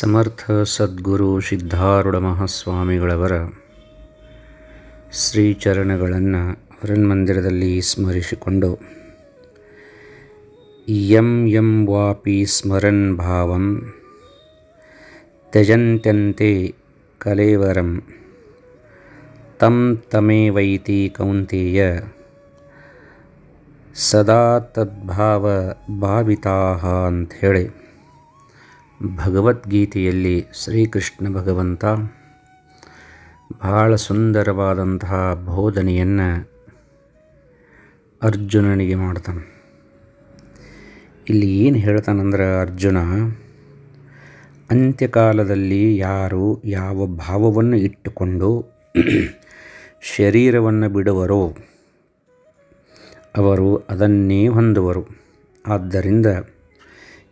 ಸಮರ್ಥ ಸದ್ಗುರು ಸಿದ್ಧಾರೂಢ ಮಹಾಸ್ವಾಮಿಗಳವರ ಶ್ರೀಚರಣಗಳನ್ನು ಮಂದಿರದಲ್ಲಿ ಸ್ಮರಿಸಿಕೊಂಡು, ಯಂ ಯಂ ವಾಪಿ ಸ್ಮರನ್ ಭಾವಂ ತ್ಯಜಂತ್ಯಂತೆ ಕಲೇವರಂ, ತಂ ತಮೇವೈತಿ ಕೌಂತೆಯ, ಸದಾ ತದ್ಭಾವ ಭಾವಿತಾ ಅಂಥೇಳಿ. ಭಗವದ್ಗೀತೆಯಲ್ಲಿ ಶ್ರೀಕೃಷ್ಣ ಭಗವಂತ ಬಹಳ ಸುಂದರವಾದಂತಹ ಬೋಧನೆಯನ್ನು ಅರ್ಜುನನಿಗೆ ಮಾಡ್ತಾನೆ. ಇಲ್ಲಿ ಏನು ಹೇಳ್ತಾನಂದ್ರೆ ಅರ್ಜುನ, ಅಂತ್ಯಕಾಲದಲ್ಲಿ ಯಾರು ಯಾವ ಭಾವವನ್ನು ಇಟ್ಟುಕೊಂಡು ಶರೀರವನ್ನು ಬಿಡುವರೋ ಅವರು ಅದನ್ನೇ ಹೊಂದುವರು. ಆದ್ದರಿಂದ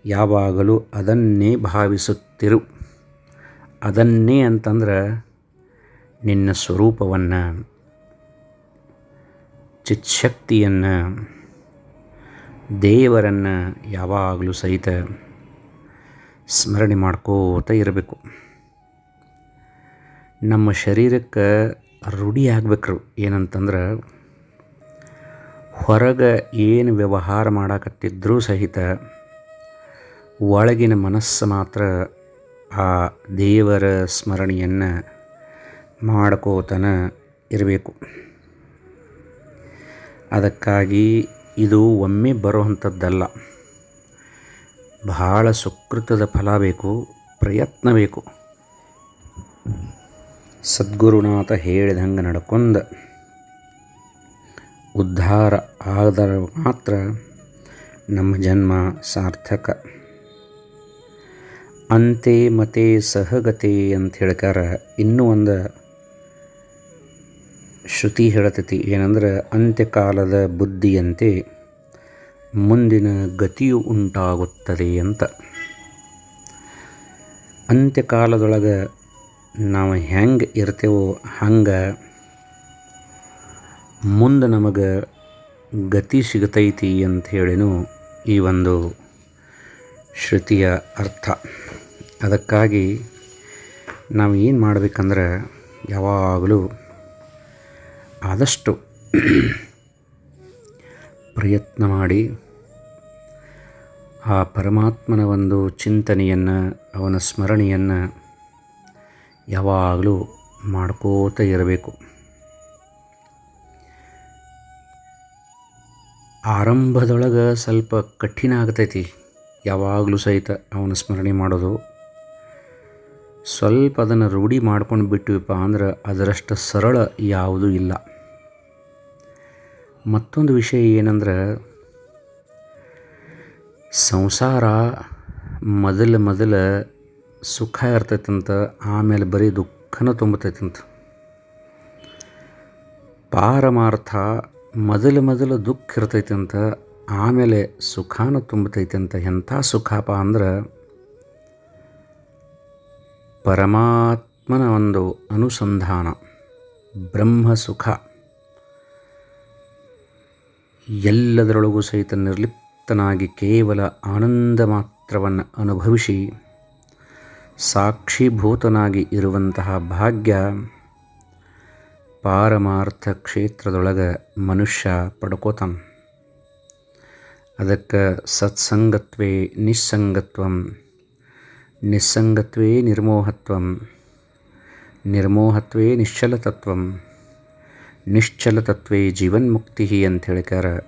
ಯಾವಾಗಲೂ ಅದನ್ನೇ ಭಾವಿಸುತ್ತಿರು. ಅದನ್ನೇ ಅಂತಂದ್ರೆ ನಿನ್ನ ಸ್ವರೂಪವನ್ನು ಚಿಚ್ಛಕ್ತಿಯನ್ನು ದೇವರನ್ನು ಯಾವಾಗಲೂ ಸಹಿತ ಸ್ಮರಣೆ ಮಾಡ್ಕೋತ ಇರಬೇಕು. ನಮ್ಮ ಶರೀರಕ್ಕೆ ರೂಢಿ ಆಗ್ಬೇಕ್ರು. ಏನಂತಂದ್ರೆ ಹೊರಗೆ ಏನು ವ್ಯವಹಾರ ಮಾಡಕತ್ತಿದ್ರೂ ಸಹಿತ ಒಳಗಿನ ಮನಸ್ಸು ಮಾತ್ರ ಆ ದೇವರ ಸ್ಮರಣೆಯನ್ನು ಮಾಡ್ಕೋತನ ಇರಬೇಕು. ಅದಕ್ಕಾಗಿ ಇದು ಒಮ್ಮೆ ಬರುವಂಥದ್ದಲ್ಲ. ಬಹಳ ಸುಕೃತದ ಫಲ ಬೇಕು, ಪ್ರಯತ್ನ ಬೇಕು. ಸದ್ಗುರುನಾಥ ಹೇಳಿದಂಗೆ ನಡ್ಕೊಂಡ ಉದ್ಧಾರ ಆದರೆ ಮಾತ್ರ ನಮ್ಮ ಜನ್ಮ ಸಾರ್ಥಕ. ಅಂತೆ ಮತೆ ಸಹಗತೆ ಅಂತ ಹೇಳ್ಕಾರ. ಇನ್ನೂ ಒಂದು ಶ್ರುತಿ ಹೇಳ್ತೈತಿ. ಏನಂದ್ರೆ ಅಂತ್ಯಕಾಲದ ಬುದ್ಧಿಯಂತೆ ಮುಂದಿನ ಗತಿಯು ಉಂಟಾಗುತ್ತದೆ ಅಂತ. ಅಂತ್ಯಕಾಲದೊಳಗೆ ನಾವು ಹೆಂಗೆ ಇರ್ತೇವೋ ಹಂಗೆ ಮುಂದೆ ನಮಗೆ ಗತಿ ಸಿಗತೈತಿ ಅಂತ ಹೇಳಿನೂ ಈ ಒಂದು ಶ್ರುತಿಯ ಅರ್ಥ. ಅದಕ್ಕಾಗಿ ನಾವು ಏನು ಮಾಡಬೇಕಂದ್ರೆ ಯಾವಾಗಲೂ ಆದಷ್ಟು ಪ್ರಯತ್ನ ಮಾಡಿ ಆ ಪರಮಾತ್ಮನ ಒಂದು ಚಿಂತನೆಯನ್ನು, ಅವನ ಸ್ಮರಣೆಯನ್ನು ಯಾವಾಗಲೂ ಮಾಡ್ಕೋತ ಇರಬೇಕು. ಆರಂಭದೊಳಗೆ ಸ್ವಲ್ಪ ಕಠಿಣ ಆಗ್ತೈತಿ. ಯಾವಾಗಲೂ ಸಹಿತ ಅವನ ಸ್ಮರಣೆ ಮಾಡೋದು. ಸ್ವಲ್ಪ ಅದನ್ನು ರೂಢಿ ಮಾಡ್ಕೊಂಡು ಬಿಟ್ಟಿವಪ್ಪ ಅಂದ್ರೆ ಅದರಷ್ಟು ಸರಳ ಯಾವುದೂ ಇಲ್ಲ. ಮತ್ತೊಂದು ವಿಷಯ ಏನಂದ್ರೆ, ಸಂಸಾರ ಮೊದಲ ಮೊದಲ ಸುಖ ಇರ್ತೈತಂತ, ಆಮೇಲೆ ಬರೀ ದುಃಖನ ತುಂಬತೈತಂತ. ಪಾರಮಾರ್ಥ ಮೊದಲು ಮೊದಲು ದುಃಖ ಇರ್ತೈತಂತ, ಆಮೇಲೆ ಸುಖಾನ ತುಂಬತೈತಂತ, ಎಂಥ ಸುಖಪ್ಪ ಅಂದ್ರೆ ಪರಮಾತ್ಮನ ಒಂದು ಅನುಸಂಧಾನ, ಬ್ರಹ್ಮಸುಖ. ಎಲ್ಲದರೊಳಗೂ ಸಹಿತ ನಿರ್ಲಿಪ್ತನಾಗಿ ಕೇವಲ ಆನಂದ ಮಾತ್ರವನ್ನು ಅನುಭವಿಸಿ, ಸಾಕ್ಷೀಭೂತನಾಗಿ ಇರುವಂತಹ ಭಾಗ್ಯ ಪಾರಮಾರ್ಥ ಕ್ಷೇತ್ರದೊಳಗೆ ಮನುಷ್ಯ ಪಡ್ಕೋತಾನ. ಅದಕ್ಕೆ ಸತ್ಸಂಗತ್ವೇ ನಿಸ್ಸಂಗತ್ವಂ. ನಿಸ್ಸಂಗತ್ವೇ ನಿರ್ಮೋಹತ್ವಂ, ನಿರ್ಮೋಹತ್ವೇ ನಿಶ್ಚಲತತ್ವಂ, ನಿಶ್ಚಲತತ್ವೇ ಜೀವನ್ಮುಕ್ತಿ ಅಂತ ಹೇಳಿಕಾರ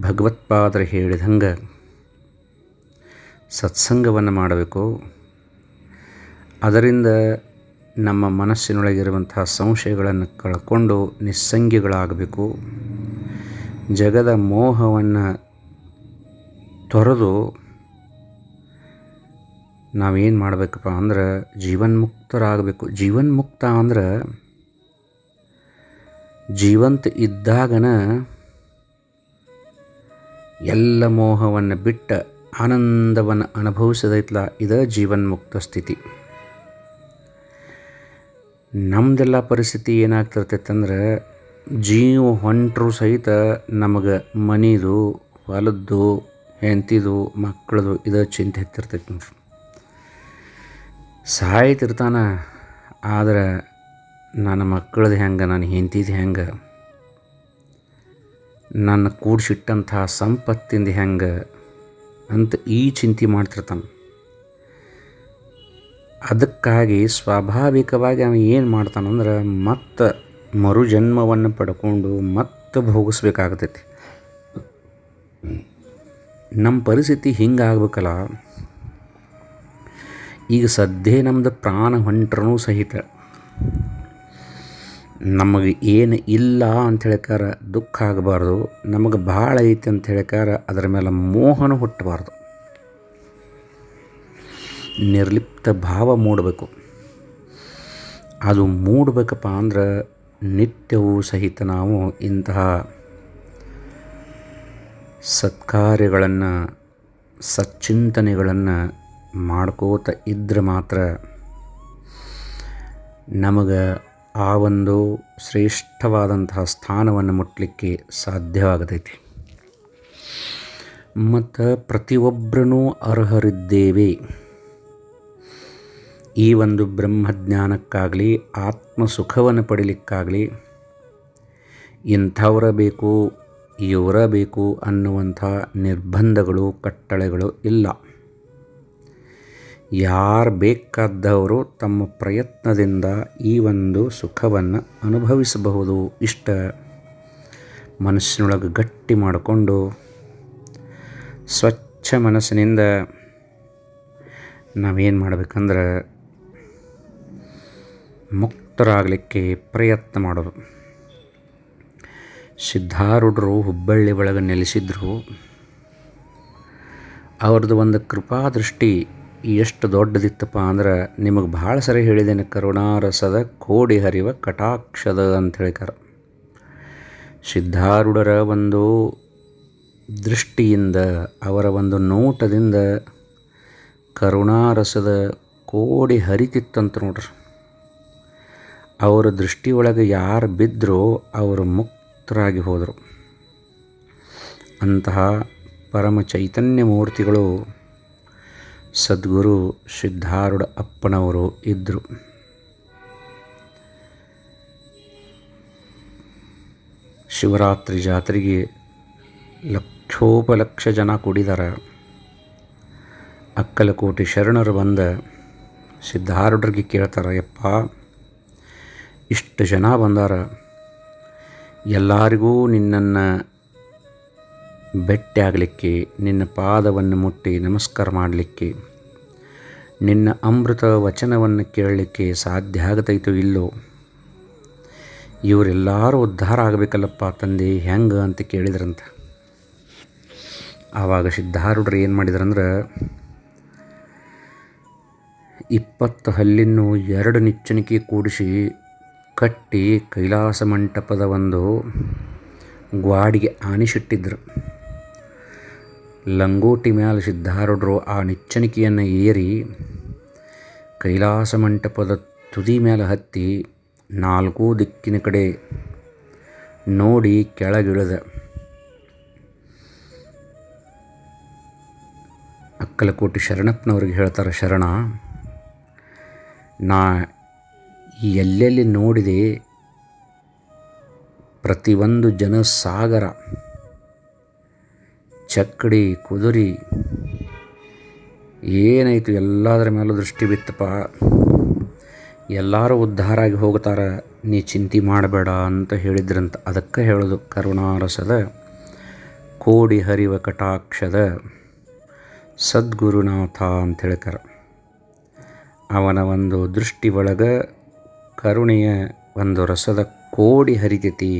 ಭಗವತ್ಪಾದರು ಹೇಳಿದಂಗೆ ಸತ್ಸಂಗವನ್ನು ಮಾಡಬೇಕು. ಅದರಿಂದ ನಮ್ಮ ಮನಸ್ಸಿನೊಳಗಿರುವಂತಹ ಸಂಶಯಗಳನ್ನು ಕಳ್ಕೊಂಡು ನಿಸ್ಸಂಗಿಗಳಾಗಬೇಕು. ಜಗದ ಮೋಹವನ್ನು ತೊರೆದು ನಾವೇನು ಮಾಡಬೇಕಪ್ಪ ಅಂದ್ರೆ ಜೀವನ್ಮುಕ್ತರಾಗಬೇಕು. ಜೀವನ್ಮುಕ್ತ ಅಂದ್ರೆ ಜೀವಂತ ಇದ್ದಾಗನ ಎಲ್ಲ ಮೋಹವನ್ನು ಬಿಟ್ಟ ಆನಂದವನ್ನು ಅನುಭವಿಸದೈತ್ಲ. ಇದ ಜೀವನ್ಮುಕ್ತ ಸ್ಥಿತಿ. ನಮ್ಮದೆಲ್ಲ ಪರಿಸ್ಥಿತಿ ಏನಾಗ್ತಿರ್ತೈತಂದ್ರೆ ಜೀವ ಹೊಂಟರು ಸಹಿತ ನಮಗೆ ಮನಿದು, ಹೊಲದ್ದು ಹೆಂತಿದು ಮಕ್ಕಳದು ಇದು ಚಿಂತೆ ಹತ್ತಿರ್ತೈತಿ ನೋಡ್ರಿ. ಸಾಯ್ತಿರ್ತಾನ ಆದ್ರೆ ನನ್ನ ಮಕ್ಕಳದು ಹೆಂಗೆ, ನನ್ನ ಹೆಂಡತಿದು ಹೆಂಗೆ, ನನ್ನ ಕೂಡ್ಸಿಟ್ಟಂಥ ಸಂಪತ್ತಿಂದ ಹೆಂಗೆ ಅಂತ ಈ ಚಿಂತೆ ಮಾಡ್ತಿರ್ತಾನೆ. ಅದಕ್ಕಾಗಿ ಸ್ವಾಭಾವಿಕವಾಗಿ ಅವನು ಏನು ಮಾಡ್ತಾನಂದ್ರೆ ಮತ್ತೆ ಮರುಜನ್ಮವನ್ನು ಪಡ್ಕೊಂಡು ಮತ್ತೆ ಭೋಗಿಸ್ಬೇಕಾಗ್ತೈತಿ. ನಮ್ಮ ಪರಿಸ್ಥಿತಿ ಹಿಂಗಾಗಬೇಕಲ್ಲ. ಈಗ ಸದ್ಯ ನಮ್ದು ಪ್ರಾಣ ಹೊಂಟ್ರೂ ಸಹಿತ. ನಮಗೆ ಏನು ಇಲ್ಲ ಅಂತ ಹೇಳ್ಕಾರ ದುಃಖ ಆಗಬಾರ್ದು. ನಮಗೆ ಭಾಳ ಐತಿ ಅಂತ ಹೇಳ್ಕಾರ ಅದರ ಮೇಲೆ ಮೋಹನ ಹುಟ್ಟಬಾರ್ದು. ನಿರ್ಲಿಪ್ತ ಭಾವ ಮೂಡಬೇಕು. ಅದು ಮೂಡಬೇಕಪ್ಪ ಅಂದ್ರೆ ನಿತ್ಯವೂ ಸಹಿತ ನಾವು ಇಂತಹ ಸತ್ಕಾರ್ಯಗಳನ್ನು, ಸಚ್ಚಿಂತನೆಗಳನ್ನು ಮಾಡ್ಕೋತ ಇದ್ರೆ ಮಾತ್ರ ನಮಗೆ ಆ ಒಂದು ಶ್ರೇಷ್ಠವಾದಂತಹ ಸ್ಥಾನವನ್ನು ಮುಟ್ಟಲಿಕ್ಕೆ ಸಾಧ್ಯವಾಗತೈತಿ. ಮತ್ತು ಪ್ರತಿಯೊಬ್ಬರೂ ಅರ್ಹರಿದ್ದೇವೆ. ಈ ಒಂದು ಬ್ರಹ್ಮಜ್ಞಾನಕ್ಕಾಗಲಿ, ಆತ್ಮಸುಖವನ್ನು ಪಡಿಲಿಕ್ಕಾಗಲಿ, ಇಂಥವರ ಬೇಕು, ಇವರ ಬೇಕು ಅನ್ನುವಂಥ ನಿರ್ಬಂಧಗಳು, ಕಟ್ಟಳೆಗಳು ಇಲ್ಲ. ಯಾರು ಬೇಕಾದವರು ತಮ್ಮ ಪ್ರಯತ್ನದಿಂದ ಈ ಒಂದು ಸುಖವನ್ನು ಅನುಭವಿಸಬಹುದು. ಇಷ್ಟ. ಮನಸ್ಸಿನೊಳಗೆ ಗಟ್ಟಿ ಮಾಡಿಕೊಂಡು ಸ್ವಚ್ಛ ಮನಸ್ಸಿನಿಂದ ನಾವೇನು ಮಾಡಬೇಕಂದ್ರೆ ಮುಕ್ತರಾಗಲಿಕ್ಕೆ ಪ್ರಯತ್ನ ಮಾಡೋದು. ಸಿದ್ಧಾರೂಢರು ಹುಬ್ಬಳ್ಳಿ ಒಳಗೆ ನೆಲೆಸಿದ್ರು. ಅವ್ರದ್ದು ಒಂದು ಕೃಪಾದೃಷ್ಟಿ ಎಷ್ಟು ದೊಡ್ಡದಿತ್ತಪ್ಪ ಅಂದ್ರೆ ನಿಮಗೆ ಭಾಳ ಸರಿ ಹೇಳಿದ್ದೇನೆ, ಕರುಣಾರಸದ ಕೋಡಿ ಹರಿವ ಕಟಾಕ್ಷದ ಅಂತ ಹೇಳಿಕಾರ ಸಿದ್ಧಾರೂಢರ ಒಂದು ದೃಷ್ಟಿಯಿಂದ, ಅವರ ಒಂದು ನೋಟದಿಂದ ಕರುಣಾರಸದ ಕೋಡಿ ಹರಿತಿತ್ತಂತ ನೋಡ್ರಿ. ಅವರ ದೃಷ್ಟಿಯೊಳಗೆ ಯಾರು ಬಿದ್ದರೂ ಅವರು ಮುಕ್ತರಾಗಿ ಹೋದರು. ಅಂತಹ ಪರಮ ಚೈತನ್ಯ ಮೂರ್ತಿಗಳು ಸದ್ಗುರು ಸಿದ್ಧಾರೂಢ ಅಪ್ಪನವರು ಇದ್ದರು ಶಿವರಾತ್ರಿ ಜಾತ್ರೆಗೆ ಲಕ್ಷೋಪಲಕ್ಷ ಜನ ಕೂಡಿದಾರ. ಅಕ್ಕಲಕೋಟೆ ಶರಣರು ಬಂದ ಸಿದ್ಧಾರೂಢರಿಗೆ ಕೇಳ್ತಾರೆ, ಯಪ್ಪ, ಇಷ್ಟು ಜನ ಬಂದಾರ. ಎಲ್ಲರಿಗೂ ನಿನ್ನನ್ನು ಆಗಲಿಕ್ಕೆ ನಿನ್ನ ಪಾದವನ್ನು ಮುಟ್ಟಿ ನಮಸ್ಕಾರ ಮಾಡಲಿಕ್ಕೆ, ನಿನ್ನ ಅಮೃತ ವಚನವನ್ನು ಕೇಳಲಿಕ್ಕೆ ಸಾಧ್ಯ ಆಗತೈತೋ ಇಲ್ಲೋ? ಇವರೆಲ್ಲರೂ ಉದ್ಧಾರ ಆಗಬೇಕಲ್ಲಪ್ಪ ತಂದೆ, ಹೆಂಗೆ ಅಂತ ಕೇಳಿದ್ರಂತ. ಆವಾಗ ಸಿದ್ಧಾರೂಢರು ಏನು ಮಾಡಿದ್ರಂದ್ರೆ, ಇಪ್ಪತ್ತು ಹಲ್ಲಿನ್ನು ಎರಡು ನಿಚ್ಚಣಿಕೆ ಕೂಡಿಸಿ ಕಟ್ಟಿ ಕೈಲಾಸ ಮಂಟಪದ ಒಂದು ಗ್ವಾಡಿಗೆ ಆನಿಸಿಟ್ಟಿದ್ರು. ಲಂಗೋಟಿ ಮ್ಯಾಲ ಸಿದ್ಧಾರೂಢರು ಆ ನಿಚ್ಚಣಿಕೆಯನ್ನು ಏರಿ ಕೈಲಾಸ ಮಂಟಪದ ತುದಿ ಮೇಲೆ ಹತ್ತಿ ನಾಲ್ಕೂ ದಿಕ್ಕಿನ ಕಡೆ ನೋಡಿ ಕೆಳಗಿಳಿದ. ಅಕ್ಕಲಕೋಟಿ ಶರಣಪ್ಪನವ್ರಿಗೆ ಹೇಳ್ತಾರೆ, ಶರಣ, ನಾ ಎಲ್ಲೆಲ್ಲಿ ನೋಡಿದೆ ಪ್ರತಿಯೊಂದು ಜನಸಾಗರ ಚಕ್ಕಡಿ, ಕುದುರಿ, ಏನಾಯಿತು? ಎಲ್ಲದರ ಮೇಲೂ ದೃಷ್ಟಿ ಬಿತ್ತಪ್ಪ. ಎಲ್ಲರೂ ಉದ್ಧಾರ ಆಗಿ ಹೋಗ್ತಾರೆ. ನೀ ಚಿಂತೆ ಮಾಡಬೇಡ ಅಂತ ಹೇಳಿದ್ರಂತ. ಅದಕ್ಕೆ ಹೇಳೋದು ಕರುಣಾರಸದ, ಕೋಡಿ ಹರಿವ ಕಟಾಕ್ಷದ, ಸದ್ಗುರುನಾಥ ಅಂತ ಹೇಳ್ತಾರೆ ಅವನ ಒಂದು ದೃಷ್ಟಿ ಒಳಗೆ ಕರುಣೆಯ ಒಂದು ರಸದ ಕೋಡಿ ಹರಿತೈತಿ.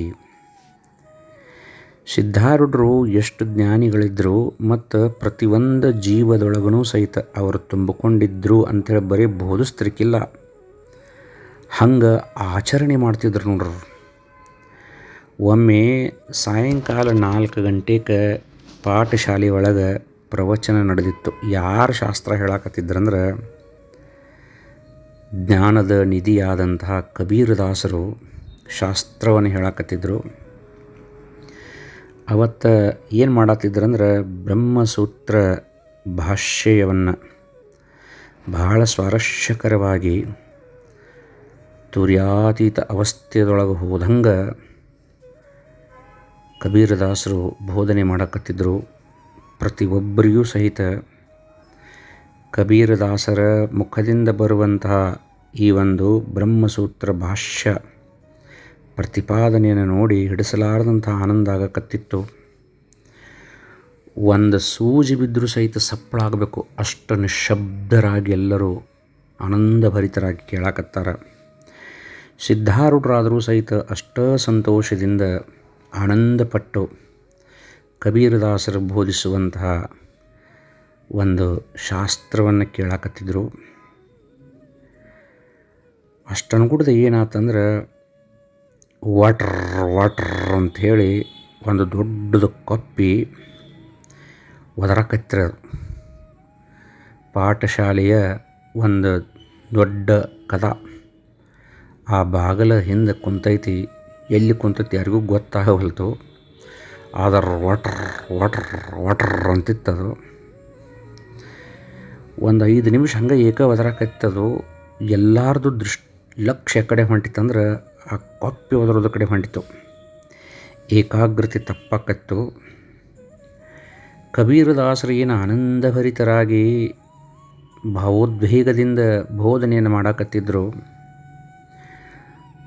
ಸಿದ್ಧಾರೂಢರು ಎಷ್ಟು ಜ್ಞಾನಿಗಳಿದ್ದರು ಮತ್ತು ಪ್ರತಿಯೊಂದು ಜೀವದೊಳಗೂ ಸಹಿತ ಅವರು ತುಂಬಿಕೊಂಡಿದ್ದರು ಅಂಥೇಳಿ ಬರೀ ಬೋಧಿಸ್ತಿರ್ಕಿಲ್ಲ ಹಂಗೆ ಆಚರಣೆ ಮಾಡ್ತಿದ್ರು ನೋಡ್ರಿ. ಒಮ್ಮೆ ಸಾಯಂಕಾಲ ನಾಲ್ಕು ಗಂಟೆಗೆ ಪಾಠಶಾಲೆ ಒಳಗೆ ಪ್ರವಚನ ನಡೆದಿತ್ತು. ಯಾರು ಶಾಸ್ತ್ರ ಹೇಳಕತ್ತಿದ್ರಂದ್ರೆ ಜ್ಞಾನದ ನಿಧಿಯಾದಂತಹ ಕಬೀರದಾಸರು ಶಾಸ್ತ್ರವನ್ನು ಹೇಳಕತ್ತಿದ್ರು. ಅವತ್ತು ಏನು ಮಾಡತ್ತಿದ್ರಂದ್ರೆ ಬ್ರಹ್ಮಸೂತ್ರ ಭಾಷ್ಯವನ್ನು ಬಹಳ ಸ್ವಾರಸ್ಯಕರವಾಗಿ ತುರ್ಯಾತೀತ ಅವಸ್ಥೆಯದೊಳಗೆ ಹೋದಂಗೆ ಕಬೀರದಾಸರು ಬೋಧನೆ ಮಾಡಕತ್ತಿದ್ದರು ಪ್ರತಿಯೊಬ್ಬರಿಗೂ ಸಹಿತ ಕಬೀರದಾಸರ ಮುಖದಿಂದ ಬರುವಂತಹ ಈ ಒಂದು ಬ್ರಹ್ಮಸೂತ್ರ ಭಾಷ್ಯ ಪ್ರತಿಪಾದನೆಯನ್ನು ನೋಡಿ ಹಿಡಿಸಲಾರದಂಥ ಆನಂದ ಆಗಕತ್ತಿತ್ತು. ಒಂದು ಸೂಜಿ ಬಿದ್ದರೂ ಸಹಿತ ಸಪ್ಪಳಾಗಬೇಕು ಅಷ್ಟು ನಿಶಬ್ದರಾಗಿ ಎಲ್ಲರೂ ಆನಂದಭರಿತರಾಗಿ ಕೇಳಾಕತ್ತಾರ. ಸಿದ್ಧಾರೂಢರಾದರೂ ಸಹಿತ ಅಷ್ಟ ಸಂತೋಷದಿಂದ ಆನಂದಪಟ್ಟು ಕಬೀರದಾಸರು ಬೋಧಿಸುವಂತಹ ಒಂದು ಶಾಸ್ತ್ರವನ್ನು ಕೇಳಾಕತ್ತಿದ್ರು. ಅಷ್ಟನುಗುಡ್ದ ಏನಾತಂದ್ರೆ ವಾಟ್ರ್ ವಾಟ್ರ್ ಅಂಥೇಳಿ ಒಂದು ದೊಡ್ಡದು ಕಪ್ಪಿ ಒದರಕತ್ತಿರ ಪಾಠಶಾಲೆಯ ಒಂದು ದೊಡ್ಡ ಕದ. ಆ ಬಾಗಲ ಹಿಂದೆ ಕುಂತೈತಿ, ಎಲ್ಲಿ ಕುಂತೈತಿ ಯಾರಿಗೂ ಗೊತ್ತಾಗವಲ್ತು ಆದರ ವಾಟ್ರ್ ವಾಟ್ರ್ ವಾಟ್ರ್ ಅಂತಿತ್ತದು. ಒಂದು ಐದು ನಿಮಿಷ ಹಂಗೆ ಏಕ ಒದರಾಕತ್ತದು ಎಲ್ಲಾರ್ದು ದೃಷ್ಟಿ ಲಕ್ಷ ಕಡೆ ಹೊಂಟಿತ್ತಂದ್ರೆ ಆ ಕಾಪಿ ಒದರೋದ ಕಡೆ ಹೊಂಟಿತು. ಏಕಾಗ್ರತೆ ತಪ್ಪಾಕತ್ತು. ಕಬೀರದಾಸರು ಏನು ಆನಂದಭರಿತರಾಗಿ ಭಾವೋದ್ವೇಗದಿಂದ ಬೋಧನೆಯನ್ನು ಮಾಡಾಕತ್ತಿದ್ರು.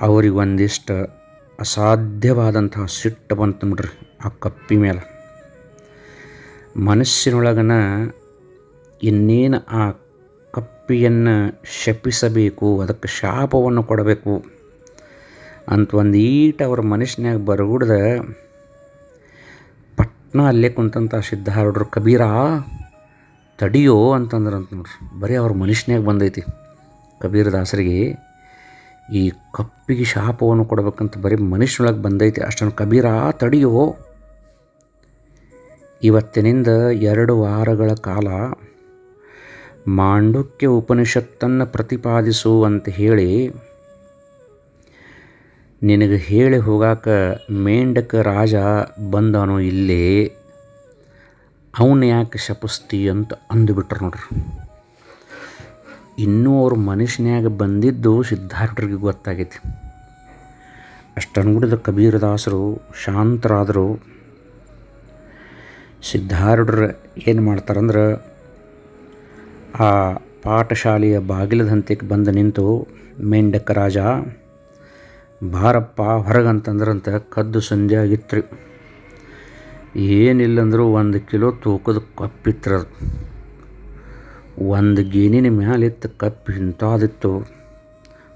ಅವರಿಗೊಂದಿಷ್ಟು ಅಸಾಧ್ಯವಾದಂತಹ ಸಿಟ್ಟು ಬಂತು ನೋಡ್ರಿ ಆ ಕಪ್ಪಿ ಮೇಲೆ. ಮನಸ್ಸಿನೊಳಗನ ಇನ್ನೇನು ಆ ಕಪ್ಪಿಯನ್ನು ಶಪಿಸಬೇಕು, ಅದಕ್ಕೆ ಶಾಪವನ್ನು ಕೊಡಬೇಕು. ಅಂತ ಒಂದು ಈಟ ಅವ್ರ ಮನುಷ್ಯನಾಗ ಬರಗುಡ್ದ ಪಟ್ನ ಅಲ್ಲೇ ಕುಂತಂಥ ಸಿದ್ಧಾರೂಢರು, ಕಬೀರ, ತಡಿಯೋ ಅಂತಂದ್ರಂತ ನೋಡ್ರಿ. ಬರೀ ಅವ್ರ ಮನುಷ್ಯನಾಗ ಬಂದೈತಿ. ಕಬೀರದಾಸರಿಗೆ ಈ ಕಪ್ಪಿಗೆ ಶಾಪವನ್ನು ಕೊಡ್ಬೇಕಂತ ಬರೀ ಮನುಷ್ಯನೊಳಗೆ ಬಂದೈತಿ ಅಷ್ಟೊಂದು ಕಬೀರ, ತಡಿಯೋ ಇವತ್ತಿನಿಂದ ಎರಡು ವಾರಗಳ ಕಾಲ ಮಾಂಡುಕ್ಯ ಉಪನಿಷತ್ತನ್ನು ಪ್ರತಿಪಾದಿಸು ಅಂತ ಹೇಳಿ ನಿನಗೆ ಹೇಳಿ ಹೋಗಾಕ ಮೇಂಡಕ ರಾಜ ಬಂದವನು ಇಲ್ಲಿ, ಅವನು ಯಾಕೆ ಶಪಸ್ತಿ ಅಂತ ಅಂದುಬಿಟ್ರು ನೋಡ್ರಿ. ಇನ್ನೂ ಅವ್ರ ಮನುಷ್ಯನ್ಯಾಗ ಬಂದಿದ್ದು ಸಿದ್ಧಾರ್ಥರಿಗೆ ಗೊತ್ತಾಗೈತಿ. ಅಷ್ಟನ್ಗುಡಿದ ಕಬೀರದಾಸರು ಶಾಂತರಾದರು. ಸಿದ್ಧಾರೂಢರು ಏನು ಮಾಡ್ತಾರಂದ್ರೆ, ಆ ಪಾಠಶಾಲೆಯ ಬಾಗಿಲದಂತೆ ಬಂದು ನಿಂತು, ಮೇಂಡಕ ರಾಜ ಬಾರಪ್ಪ ಹೊರಗಂತಂದ್ರಂತ ಕದ್ದು ಸಂಜೆ ಆಗಿತ್ತು ರೀ ಏನಿಲ್ಲಂದ್ರೂ ಒಂದು ಕಿಲೋ ತೂಕದ ಕಪ್ಪಿತ್ರ ಒಂದು ಗೇನಿನ ಮ್ಯಾಲಿತ್ತು ಕಪ್ಪು ಇಂಥದಿತ್ತು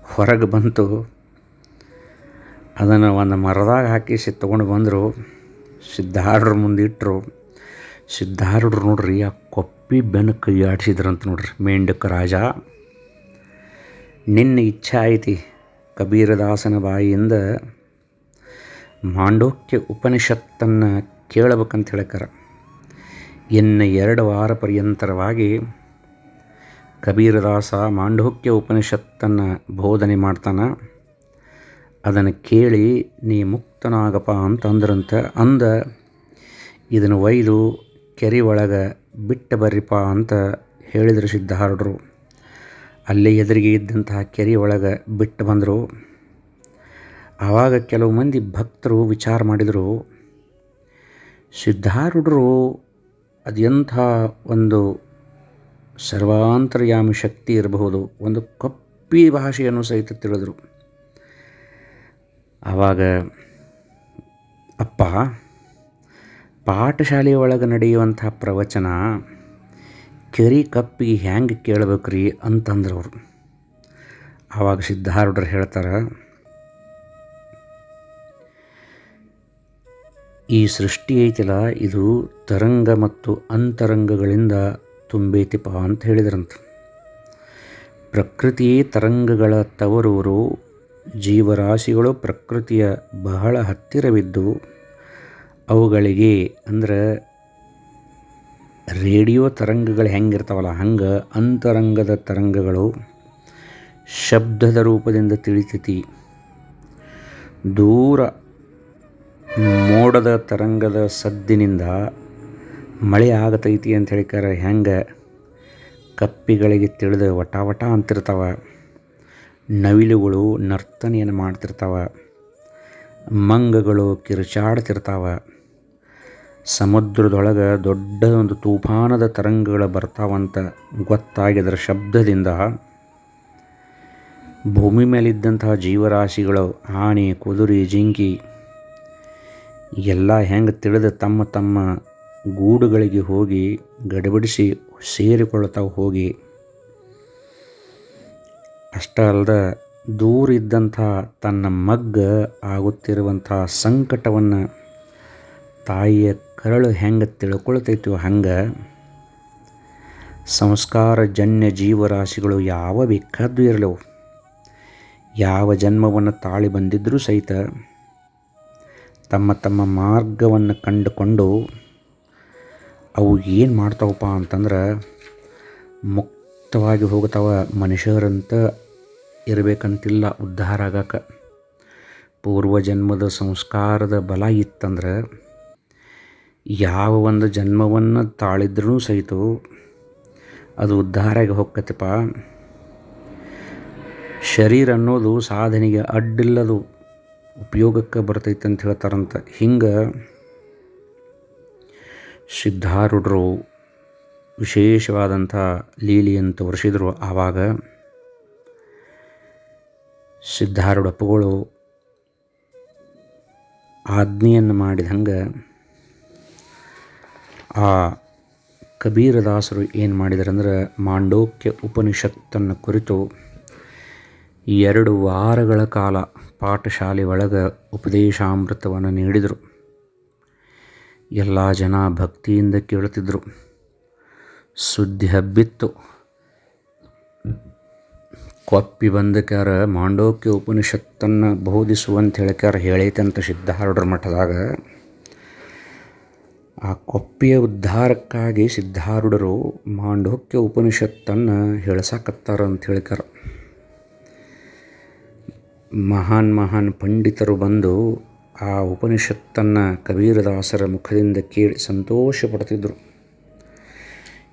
ಹೊರಗೆ ಬಂತು. ಅದನ್ನು ಒಂದು ಮರದಾಗ ಹಾಕಿಸಿ ತೊಗೊಂಡು ಬಂದರು. ಸಿದ್ಧಾರ್ಡ್ರ ಮುಂದೆ ಇಟ್ಟರು ಸಿದ್ಧಾರ್ಡ್ರು ನೋಡ್ರಿ ಆ ಕೊಪ್ಪಿ ಬೆನ್ನ ಕೈ ಆಡಿಸಿದ್ರಂತ ನೋಡ್ರಿ ಮೇಂಡಕ ರಾಜ. ನಿನ್ನ ಇಚ್ಛೆ ಐತಿ ಕಬೀರದಾಸನ ಬಾಯಿಯಿಂದ ಮಾಂಡೋಕ್ಯ ಉಪನಿಷತ್ತನ್ನು ಕೇಳಬೇಕಂತ ಹೇಳಕ್ಕಾರ ಇನ್ನು ಎರಡು ವಾರ ಪರ್ಯಂತರವಾಗಿ ಕಬೀರದಾಸ ಮಾಂಡೋಕ್ಯ ಉಪನಿಷತ್ತನ್ನು ಬೋಧನೆ ಮಾಡ್ತಾನೆ. ಅದನ್ನು ಕೇಳಿ, ನೀ ಮುಕ್ತನಾಗಪ್ಪ ಅಂತ ಅಂದ್ರಂತ ಅಂದ, ಇದನ್ನು ಒಯ್ದು ಕೆರೆ ಒಳಗೆ ಬಿಟ್ಟು ಬರ್ರಿಪ್ಪ ಅಂತ ಹೇಳಿದರು ಸಿದ್ಧಾರೂಢರು ಅಲ್ಲೇ ಎದುರಿಗೆ ಇದ್ದಂತಹ ಕೆರೆ ಬಿಟ್ಟು ಬಂದರು. ಆವಾಗ ಕೆಲವು ಮಂದಿ ಭಕ್ತರು ವಿಚಾರ ಮಾಡಿದರು, ಸಿದ್ಧಾರೂಢರು ಅದೆಂಥ ಒಂದು ಸರ್ವಾಂತರ್ಯಾಮಿ ಶಕ್ತಿ ಇರಬಹುದು? ಒಂದು ಕಪ್ಪಿ ಭಾಷೆಯನ್ನು ಸಹಿತ ತಿಳಿದರು. ಆವಾಗ, ಅಪ್ಪ ಪಾಠಶಾಲೆಯೊಳಗೆ ನಡೆಯುವಂಥ ಪ್ರವಚನ ಕೆರಿ ಕಪ್ಪಿಗೆ ಹೆಂಗೆ ಕೇಳ್ಬೇಕ್ರಿ ಅಂತಂದ್ರೆ ಅವರು. ಆವಾಗ ಸಿದ್ಧಾರೂಢರು ಹೇಳ್ತಾರೆ, ಈ ಸೃಷ್ಟಿ ಐತಿಲ್ಲ ಇದು ತರಂಗ ಮತ್ತು ಅಂತರಂಗಗಳಿಂದ ತುಂಬೈತಿಪ ಅಂತ ಹೇಳಿದ್ರಂತ. ಪ್ರಕೃತಿಯೇ ತರಂಗಗಳ ತವರೂರು, ಜೀವರಾಶಿಗಳು ಪ್ರಕೃತಿಯ ಬಹಳ ಹತ್ತಿರವಿದ್ದು, ಅವುಗಳಿಗೆ ಅಂದ್ರೆ ರೇಡಿಯೋ ತರಂಗಗಳು ಹೆಂಗಿರ್ತಾವಲ್ಲ, ಹಂಗೆ ಅಂತರಂಗದ ತರಂಗಗಳು ಶಬ್ದದ ರೂಪದಿಂದ ತಿಳಿತೈತಿ. ದೂರ ಮೋಡದ ತರಂಗದ ಸದ್ದಿನಿಂದ ಮಳೆ ಆಗತೈತಿ ಅಂತ ಹೇಳಿಕಾರೆ ಹೆಂಗೆ ಕಪ್ಪಿಗಳಿಗೆ ತಿಳಿದು ವಟ ವಟ ಅಂತಿರ್ತಾವ, ನವಿಲುಗಳು ನರ್ತನೆಯನ್ನು ಮಾಡ್ತಿರ್ತಾವ, ಮಂಗಗಳು ಕಿರುಚಾಡ್ತಿರ್ತಾವ. ಸಮುದ್ರದೊಳಗೆ ದೊಡ್ಡ ಒಂದು ತೂಫಾನದ ತರಂಗಗಳು ಬರ್ತಾವಂತ ಗೊತ್ತಾಗಿದ್ರ ಶಬ್ದದಿಂದ ಭೂಮಿ ಮೇಲಿದ್ದಂತಹ ಜೀವರಾಶಿಗಳು ಆನೆ ಕುದುರೆ, ಜಿಂಕಿ ಎಲ್ಲ ಹೆಂಗೆ ತಿಳಿದು ತಮ್ಮ ತಮ್ಮ ಗೂಡುಗಳಿಗೆ ಹೋಗಿ ಗಡಿಬಿಡಿಸಿ ಸೇರಿಕೊಳ್ತಾವೆ ಹೋಗಿ. ಅಷ್ಟೇ ಅಲ್ಲದ ದೂರ ಇದ್ದಂಥ ತನ್ನ ಮಗ್ಗ ಆಗುತ್ತಿರುವಂಥ ಸಂಕಟವನ್ನು ತಾಯಿಯ ಕರಳು ಹೆಂಗೆ ತಿಳ್ಕೊಳ್ತೈತೋ ಹಂಗೆ ಸಂಸ್ಕಾರಜನ್ಯ ಜೀವರಾಶಿಗಳು ಯಾವ ಬೇಕಾದ್ದು ಇರಲವು. ಯಾವ ಜನ್ಮವನ್ನು ತಾಳಿ ಬಂದಿದ್ದರೂ ಸಹಿತ ತಮ್ಮ ತಮ್ಮ ಮಾರ್ಗವನ್ನು ಕಂಡುಕೊಂಡು ಅವು ಏನು ಮಾಡ್ತಾವಪ್ಪ ಅಂತಂದ್ರೆ ಮುಕ್ತವಾಗಿ ಹೋಗ್ತಾವ ಮನುಷ್ಯರಂತ ಇರಬೇಕಂತಿಲ್ಲ ಉದ್ಧಾರ ಆಗಕ್ಕೆ ಪೂರ್ವಜನ್ಮದ ಸಂಸ್ಕಾರದ ಬಲ ಇತ್ತಂದ್ರೆ ಯಾವ ಒಂದು ಜನ್ಮವನ್ನು ತಾಳಿದ್ರೂ ಸಹಿತ ಅದು ಉದ್ಧಾರಾಗಿ ಹೋಗ್ತೈತಪ್ಪ. ಶರೀರ ಅನ್ನೋದು ಸಾಧನೆಗೆ ಅಡ್ಡಿಲ್ಲದು ಉಪಯೋಗಕ್ಕೆ ಬರ್ತೈತೆ ಅಂತ ಹೇಳ್ತಾರಂತ. ಹಿಂಗೆ ಸಿದ್ಧಾರೂಢರು ವಿಶೇಷವಾದಂಥ ಅಂತ ವರ್ಷಿದ್ರು ಆವಾಗ. ಸಿದ್ಧಾರೂಢಪ್ಪಗಳು ಆಜ್ಞೆಯನ್ನು ಮಾಡಿದ ಹಂಗೆ ಆ ಕಬೀರದಾಸರು ಏನು ಮಾಡಿದಾರಂದ್ರೆ ಮಾಂಡೋಕ್ಯ ಉಪನಿಷತ್ತನ್ನು ಕುರಿತು ಎರಡು ವಾರಗಳ ಕಾಲ ಪಾಠಶಾಲೆ ಒಳಗೆ ಉಪದೇಶಾಮೃತವನ್ನು ನೀಡಿದರು. ಎಲ್ಲ ಜನ ಭಕ್ತಿಯಿಂದ ಕೇಳುತ್ತಿದ್ದರು ಸುದ್ದಿ ಹಬ್ಬಿತ್ತು. ಕೊಪ್ಪಿ ಬಂದಕ್ಯಾರ ಮಾಂಡೋಕ್ಯ ಉಪನಿಷತ್ತನ್ನು ಬೋಧಿಸುವಂತ ಹೇಳ್ಕ್ಯಾರ ಹೇಳೈತಂತ ಸಿದ್ಧಾರೂಢರ ಮಠದಾಗ ಆ ಕೊಪ್ಪಿಯ ಉದ್ಧಾರಕ್ಕಾಗಿ ಸಿದ್ಧಾರೂಢರು ಮಾಂಡೋಕ್ಯ ಉಪನಿಷತ್ತನ್ನು ಹೇಳಸಾಕತ್ತಾರ ಅಂತ ಹೇಳ್ತಾರ ಮಹಾನ್ ಮಹಾನ್ ಪಂಡಿತರು ಬಂದು ಆ ಉಪನಿಷತ್ತನ್ನು ಕಬೀರದಾಸರ ಮುಖದಿಂದ ಕೇಳಿ ಸಂತೋಷ ಪಡ್ತಿದ್ರು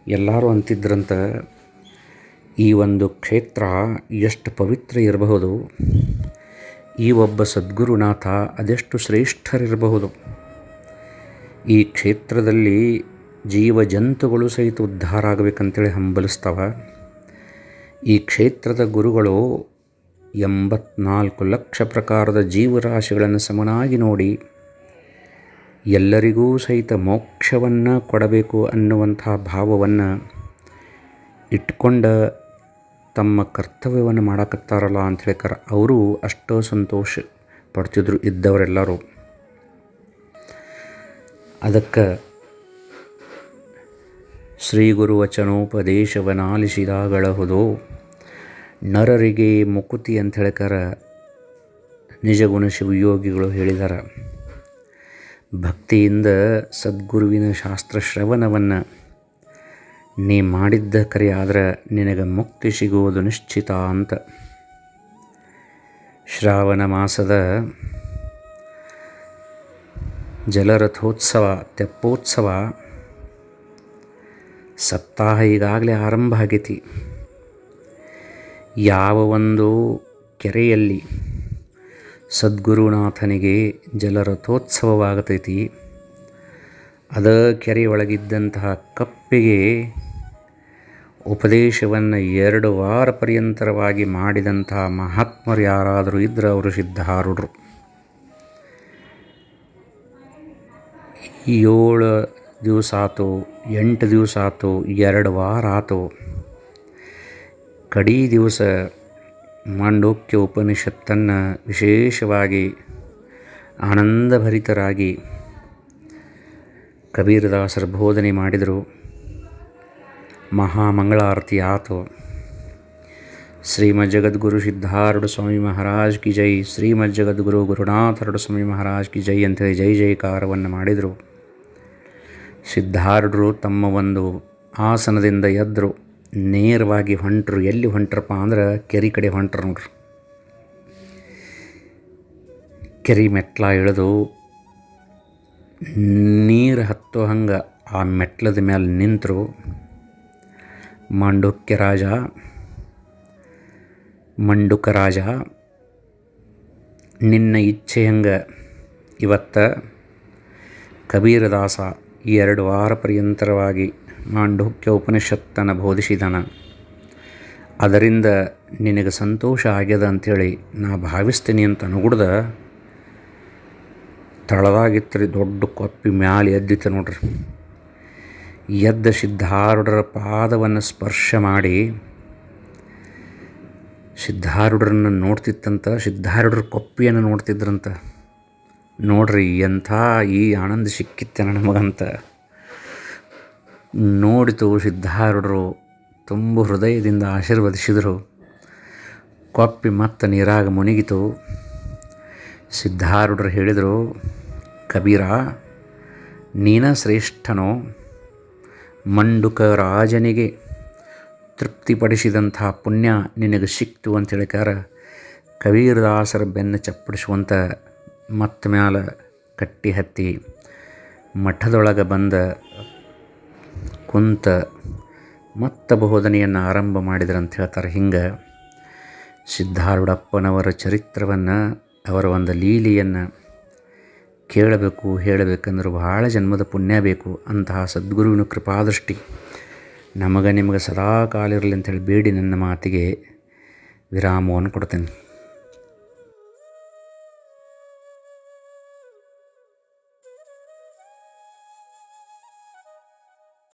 ಎಲ್ಲರೂ ಅಂತಿದ್ರಂತ, ಈ ಒಂದು ಕ್ಷೇತ್ರ ಎಷ್ಟು ಪವಿತ್ರ ಇರಬಹುದು, ಈ ಒಬ್ಬ ಸದ್ಗುರುನಾಥ ಅದೆಷ್ಟು ಶ್ರೇಷ್ಠರಿರಬಹುದು. ಈ ಕ್ಷೇತ್ರದಲ್ಲಿ ಜೀವ ಜಂತುಗಳು ಸಹಿತ ಉದ್ಧಾರ ಆಗಬೇಕಂತೇಳಿ ಹಂಬಲಿಸ್ತವ. ಈ ಕ್ಷೇತ್ರದ ಗುರುಗಳು ಎಂಬತ್ನಾಲ್ಕು ಲಕ್ಷ ಪ್ರಕಾರದ ಜೀವರಾಶಿಗಳನ್ನು ಸಮನಾಗಿ ನೋಡಿ ಎಲ್ಲರಿಗೂ ಸಹಿತ ಮೋಕ್ಷವನ್ನು ಕೊಡಬೇಕು ಅನ್ನುವಂಥ ಭಾವವನ್ನು ಇಟ್ಕೊಂಡ ತಮ್ಮ ಕರ್ತವ್ಯವನ್ನು ಮಾಡಕತ್ತಾರಲ್ಲ ಅಂತ ಹೇಳ್ತಾರೆ ಅವರು ಅಷ್ಟೋ ಸಂತೋಷ ಪಡ್ತಿದ್ರು ಇದ್ದವರೆಲ್ಲರೂ. ಅದಕ್ಕೆ ಶ್ರೀ ಗುರುವಚನೋಪದೇಶವನಾಲಿಸಿದಾಗಳಹುದು ನರರಿಗೆ ಮುಕುತಿ ಅಂತ ಹೇಳ್ಕಾರ ನಿಜಗುಣ ಶಿವಯೋಗಿಗಳು ಹೇಳಿದಾರ. ಭಕ್ತಿಯಿಂದ ಸದ್ಗುರುವಿನ ಶಾಸ್ತ್ರ ಶ್ರವಣವನ್ನು ನೀ ಮಾಡಿದ್ದ ಕರೆ ಆದರೆ ನಿನಗೆ ಮುಕ್ತಿ ಸಿಗುವುದು ನಿಶ್ಚಿತ ಅಂತ. ಶ್ರಾವಣ ಮಾಸದ ಜಲರಥೋತ್ಸವ, ತೆಪ್ಪೋತ್ಸವ. ಸಪ್ತಾಹ ಈಗಾಗಲೇ ಆರಂಭ ಆಗೈತಿ. ಯಾವ ಒಂದು ಕೆರೆಯಲ್ಲಿ ಸದ್ಗುರುನಾಥನಿಗೆ ಜಲರಥೋತ್ಸವವಾಗತೈತಿ, ಅದ ಕೆರೆಯೊಳಗಿದ್ದಂತಹ ಕಪ್ಪಿಗೆ ಉಪದೇಶವನ್ನು ಎರಡು ವಾರ ಪರ್ಯಂತರವಾಗಿ ಮಾಡಿದಂತಹ ಮಹಾತ್ಮರು ಯಾರಾದರೂ ಇದ್ದರೆ ಅವರು ಸಿದ್ಧಾರೂಢರು. ಏಳು ದಿವಸ ಆತು ಎಂಟು ದಿವಸ ಆತು ಎರಡು ವಾರ ಆತು ಕಡೀ ದಿವಸ ಮಾಂಡೋಕ್ಯ ಉಪನಿಷತ್ತನ್ನು ವಿಶೇಷವಾಗಿ ಆನಂದಭರಿತರಾಗಿ ಕಬೀರದಾಸರ ಬೋಧನೆ ಮಾಡಿದರು. ಮಹಾಮಂಗಳಾರತಿ ಆತು. ಶ್ರೀಮದ್ ಜಗದ್ಗುರು ಸಿದ್ಧಾರೂಢ ಸ್ವಾಮಿ ಮಹಾರಾಜ್ ಕಿ ಜೈ. ಶ್ರೀಮದ್ ಜಗದ್ಗುರು ಗುರುನಾಥರಡು ಸ್ವಾಮಿ ಮಹಾರಾಜ್ ಕಿ ಜೈ ಅಂತೇಳಿ ಜೈ ಜೈಕಾರವನ್ನು ಮಾಡಿದರು. ಸಿದ್ಧಾರೂಢರು ತಮ್ಮ ಒಂದು ಆಸನದಿಂದ ಎದ್ದರು ನೇರವಾಗಿ ಹೊಂಟರು. ಎಲ್ಲಿ ಹೊಂಟ್ರಪ್ಪ ಅಂದ್ರೆ ಕೆರೆ ಕಡೆ ಹೊಂಟ್ರು ನೋಡ್ರಿ. ಕೆರೆ ಮೆಟ್ಲ ಇಳಿದು ನೀರು ಹತ್ತೋ ಹಂಗೆ ಆ ಮೆಟ್ಲದ ಮೇಲೆ ನಿಂತರು. ಮಾಂಡುಕ್ಯ ರಾಜ, ಮಂಡುಕ ರಾಜ, ನಿನ್ನ ಇಚ್ಛೆ ಹಂಗೆ ಇವತ್ತ ಕಬೀರದಾಸ ಈ ಎರಡು ವಾರ ಪರ್ಯಂತರವಾಗಿ ಮಾಂಡುಕ್ಯ ಉಪನಿಷತ್ತನ್ನು ಬೋಧಿಸಿದನ. ಅದರಿಂದ ನಿನಗೆ ಸಂತೋಷ ಆಗ್ಯದ ಅಂಥೇಳಿ ನಾ ಭಾವಿಸ್ತೀನಿ ಅಂತ ಅನುಗುಡ್ದ ತಳದಾಗಿತ್ತರಿ ದೊಡ್ಡ ಕೊಪ್ಪಿ ಮ್ಯಾಲೆ ಎದ್ದಿತ್ತು ನೋಡ್ರಿ. ಎದ್ದ ಸಿದ್ಧಾರೂಢರ ಪಾದವನ್ನು ಸ್ಪರ್ಶ ಮಾಡಿ ಸಿದ್ಧಾರೂಢರನ್ನು ನೋಡ್ತಿತ್ತಂತ, ಸಿದ್ಧಾರೂಢರ ಕೊಪ್ಪಿಯನ್ನು ನೋಡ್ತಿದ್ರಂತ. ನೋಡ್ರಿ ಎಂಥ ಈ ಆನಂದ ಸಿಕ್ಕಿತ್ತೇನ ನಮಗಂತ ನೋಡಿತು ಸಿದ್ಧಾರೂಢರು, ತುಂಬ ಹೃದಯದಿಂದ ಆಶೀರ್ವದಿಸಿದರು. ಕೊಪ್ಪಿ ಮತ್ತೆ ನೀರಾಗ ಮುನಿಗಿತು. ಸಿದ್ಧಾರೂಢರು ಹೇಳಿದರು, ಕಬೀರ, ನೀನ ಶ್ರೇಷ್ಠನೋ? ಮಂಡುಕ ರಾಜನಿಗೆ ತೃಪ್ತಿಪಡಿಸಿದಂಥ ಪುಣ್ಯ ನಿನಗೆ ಸಿಕ್ತು ಅಂತ ಹೇಳಿಕಾರ ಕಬೀರದಾಸರ ಬೆನ್ನು ಚಪ್ಪಡಿಸುವಂಥ ಮತ್ತೆ ಮ್ಯಾಲೆ ಕಟ್ಟಿ ಹತ್ತಿ ಮಠದೊಳಗೆ ಬಂದ ಕುಂತ ಮತ್ತ ಬೋಧನೆಯನ್ನು ಆರಂಭ ಮಾಡಿದ್ರಂತ ಹೇಳ್ತಾರೆ. ಹಿಂಗೆ ಸಿದ್ಧಾರೂಢಪ್ಪನವರ ಚರಿತ್ರವನ್ನು ಅವರ ಒಂದು ಲೀಲೆಯನ್ನು ಕೇಳಬೇಕು, ಹೇಳಬೇಕಂದ್ರೆ ಭಾಳ ಜನ್ಮದ ಪುಣ್ಯ ಬೇಕು ಅಂತಹ ಸದ್ಗುರುವಿನ ಕೃಪಾದೃಷ್ಟಿ ನಮಗೆ ನಿಮಗೆ ಸದಾ ಕಾಲಿರಲಿ ಅಂತೇಳಿ ಬೇಡಿ ನನ್ನ ಮಾತಿಗೆ ವಿರಾಮವನ್ನು ಕೊಡ್ತೇನೆ.